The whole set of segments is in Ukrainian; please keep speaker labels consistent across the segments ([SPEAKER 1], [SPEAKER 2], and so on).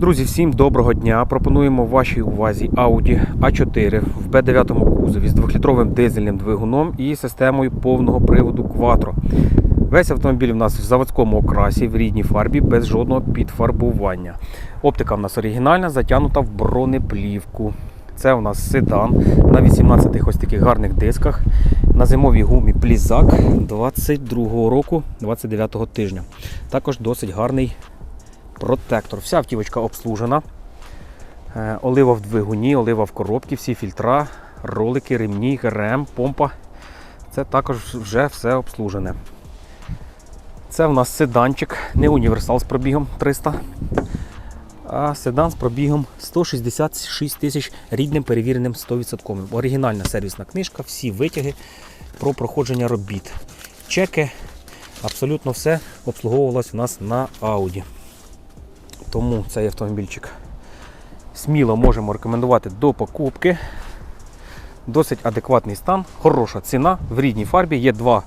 [SPEAKER 1] Друзі, всім доброго дня. Пропонуємо вашій увазі Audi A4 в B9 кузові з 2-літровим дизельним двигуном і системою повного приводу Quattro. Весь автомобіль у нас в заводському окрасі в рідній фарбі без жодного підфарбування. Оптика в нас оригінальна, затягнута в бронеплівку. Це у нас седан на 18 ось таких гарних дисках на зимовій гумі Плізак 22 року, 29 тижня. Також досить гарний протектор. Вся автівочка обслужена. Е, Олива в двигуні, олива в коробці, всі фільтра, ролики, ремні, ГРМ, помпа. Це також вже все обслужене. Це в нас седанчик, не універсал з пробігом 300, а седан з пробігом 166 тисяч рідним перевіреним 100%. Оригінальна сервісна книжка, всі витяги про проходження робіт. Чеки, абсолютно все обслуговувалось у нас на Audi. Тому цей автомобільчик сміло можемо рекомендувати до покупки. Досить адекватний стан, хороша ціна в рідній фарбі. Є два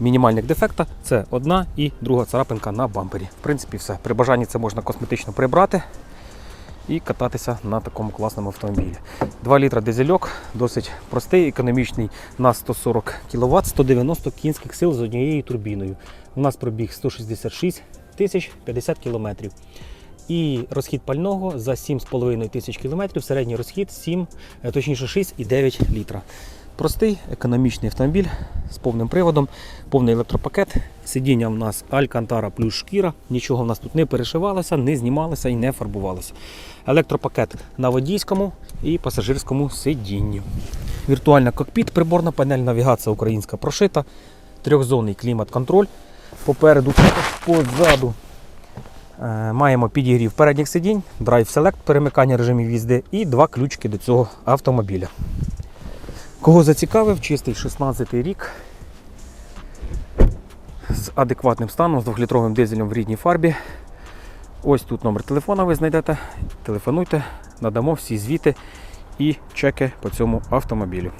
[SPEAKER 1] мінімальних дефекта. Це одна і друга царапинка на бампері. В принципі, все. При бажанні це можна косметично прибрати і кататися на такому класному автомобілі. 2 літра дизельок, досить простий, економічний на 140 кВт, 190 кінських сил з однією турбіною. У нас пробіг 166 тисяч 50 кілометрів. І розхід пального за 7,5 тисяч кілометрів, середній розхід 7, е, точніше 6,9 літра. Простий економічний автомобіль з повним приводом, повний електропакет. Сидіння в нас Алькантара плюс шкіра. Нічого в нас тут не перешивалося, не знімалося і не фарбувалося. Електропакет на водійському і пасажирському сидінні. Віртуальна кокпіт, приборна панель, навігація українська прошита, трьохзонний клімат-контроль. Попереду, позаду Маємо підігрів передніх сидінь, Drive Select, перемикання режимів їзди і два ключики до цього автомобіля. Кого зацікавив, чистий 16 й рік з адекватним станом, з 2-літровим дизелем в рідній фарбі. Ось тут номер телефона ви знайдете. Телефонуйте, надамо всі звіти і чеки по цьому автомобілю.